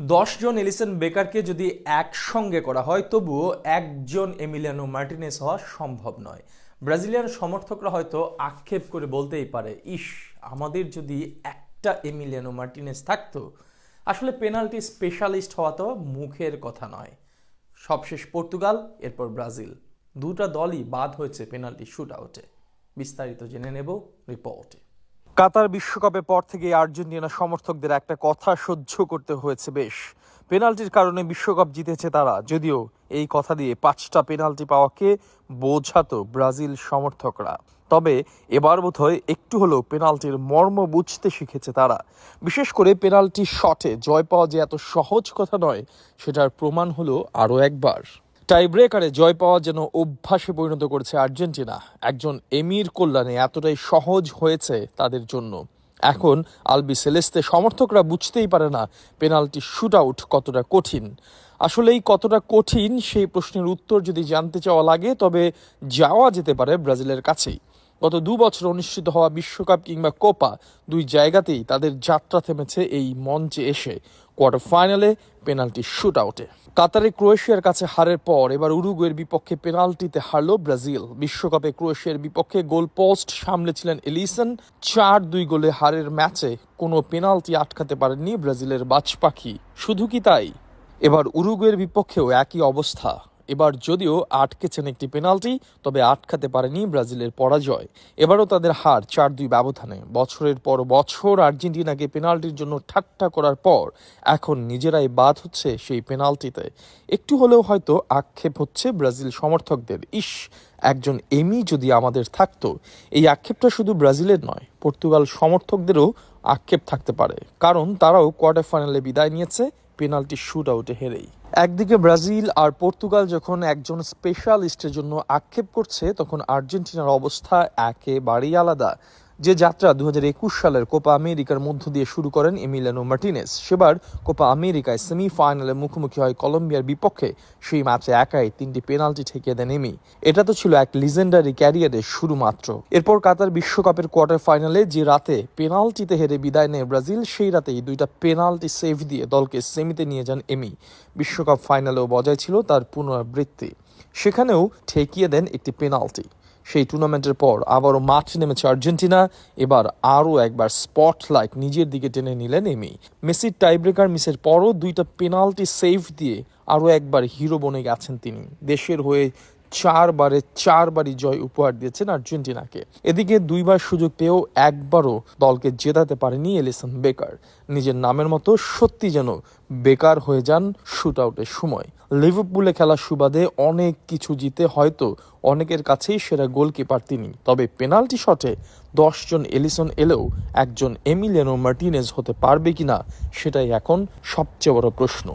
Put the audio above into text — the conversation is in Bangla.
দশজন এলিসন বেকারকে যদি একসঙ্গে করা হয়, তবুও একজন এমিলিয়ানো মার্টিনেস হওয়া সম্ভব নয়। ব্রাজিলিয়ান সমর্থকরা হয়তো আক্ষেপ করে বলতেই পারে, ইস, আমাদের যদি একটা এমিলিয়ানো মার্টিনেস থাকতো, আসলে পেনাল্টি স্পেশালিস্ট হওয়া তো মুখের কথা নয়। সবশেষ পর্তুগাল, এরপর ব্রাজিল। দুটা দলই বাদ হয়েছে পেনাল্টি শুট আউটে। বিস্তারিত জেনে নেব রিপোর্টে। কাতার বিশ্বকাপের পর থেকে আর্জেন্টিনা সমর্থকদের একটা কথা সহ্য করতে হয়েছে বেশ। পেনাল্টির কারণে বিশ্বকাপ জিতেছে তারা, যদিও এই কথা দিয়ে পাঁচটা পেনাল্টি পাওয়াকে বোঝাতো ব্রাজিল সমর্থকরা। তবে এবার বোধহয় একটু হলেও পেনাল্টির মর্ম বুঝতে শিখেছে তারা। বিশেষ করে পেনাল্টি শটে জয় পাওয়া যে এত সহজ কথা নয়, সেটার প্রমাণ হলো আরও একবার। টাই ব্রেকারে জয় পাওয়া যেন অভ্যাসে পরিণত করেছে আর্জেন্টিনা। একজন এমির কল্যাণে এতটাই সহজ হয়েছে তাদের জন্য। এখন আলবি সেলেস্তে সমর্থকরা বুঝতেই পারে না পেনাল্টি শুট আউট কতটা কঠিন। আসলেই কতটা কঠিন সেই প্রশ্নের উত্তর যদি জানতে চাওয়া লাগে, তবে যাওয়া যেতে পারে ব্রাজিলের কাছেই। গত দু বছর অনুষ্ঠিত হওয়া বিশ্বকাপ কিংবা কোপা দুই জায়গাতেই তাদের যাত্রা থেমেছে এই মঞ্চে এসে। কোয়ার্টার ফাইনালে পেনাল্টি শুট আউটে কাতারে ক্রোয়েশিয়ার কাছে হারের পর এবার উরুগুয়ের বিপক্ষে পেনাল্টিতে হারল ব্রাজিল। বিশ্বকাপে ক্রোয়েশিয়ার বিপক্ষে গোল পোস্ট সামলেছিলেন এলিসন। চার দুই গোলে হারের ম্যাচে কোনো পেনাল্টি আটকাতে পারেননি ব্রাজিলের বাজ পাখি শুধু কি তাই? এবার উরুগুয়ের বিপক্ষেও একই অবস্থা। এবার যদিও আটকেছেন একটি পেনাল্টি, তবে আটকাতে পারেনি ব্রাজিলের পরাজয়। এবারও তাদের হার চার দুই ব্যবধানে। বছরের পর বছর আর্জেন্টিনাকে পেনাল্টির জন্য ঠাট্টা করার পর এখন নিজেরাই বাদ হচ্ছে সেই পেনাল্টিতে। একটু হলেও হয়তো আক্ষেপ হচ্ছে ব্রাজিল সমর্থকদের। ইস, একজন এমি যদি আমাদের থাকতো। এই আক্ষেপটা শুধু ব্রাজিলের নয়, পর্তুগাল সমর্থকদেরও আক্ষেপ থাকতে পারে। কারণ তারাও কোয়ার্টার ফাইনালে বিদায় নিয়েছে, পেনাল্টি শুট আউটে হেরেই। একদিকে ব্রাজিল আর পর্তুগাল যখন একজন স্পেশালিস্টের জন্য আক্ষেপ করছে, তখন আর্জেন্টিনার অবস্থা একেবারেই আলাদা। যে যাত্রা দু হাজার একুশ সালের কোপা আমেরিকার মধ্য দিয়ে শুরু করেন এমিলিয়ানো মার্টিনেস, সেবার কোপা আমেরিকায় সেমিফাইনালে মুখোমুখি হয় কলম্বিয়ার বিপক্ষে। সেই ম্যাচে একাই তিনটি পেনাল্টি ঠেকিয়ে দেন এমি। এটা তো ছিল এক লিজেন্ডারি ক্যারিয়ারের শুরু মাত্র এরপর কাতার বিশ্বকাপের কোয়ার্টার ফাইনালে যে রাতে পেনাল্টিতে হেরে বিদায় নেয় ব্রাজিল, সেই রাতেই দুইটা পেনাল্টি সেভ দিয়ে দলকে সেমিতে নিয়ে যান এমি। বিশ্বকাপ ফাইনালেও বজায় ছিল তার পুনরাবৃত্তি। সেখানেও ঠেকিয়ে দেন একটি পেনাল্টি। সেই টুর্নামেন্টের পর আবারও মাঠ নেমেছে আর্জেন্টিনা। এবার আরও একবার স্পটলাইট নিজের দিকে টেনে নিলেন এমি। মেসির টাইব্রেকার মিসের পরও দুইটা পেনাল্টি সেভ দিয়ে আরও একবার হিরো বনে গেছেন তিনি। দেশের হয়ে চারবারে চারবারই জয় উপহার দিয়েছেন আর্জেন্টিনাকে। এদিকে দুইবার সুযোগ পেয়েও একবারও দলকে জেতাতে পারেনি এলিসন বেকার। নিজের নামের মতো সত্যি যেন বেকার হয়ে যান শুট আউটের সময়। লিভারপুলে খেলার সুবাদে অনেক কিছু জিতে হয়তো অনেকের কাছেই সেরা গোলকিপার তিনি। তবে পেনাল্টি শটে দশজন এলিসন এলেও একজন এমিলিয়ানো মার্টিনেজ হতে পারবে কিনা, সেটাই এখন সবচেয়ে বড় প্রশ্ন।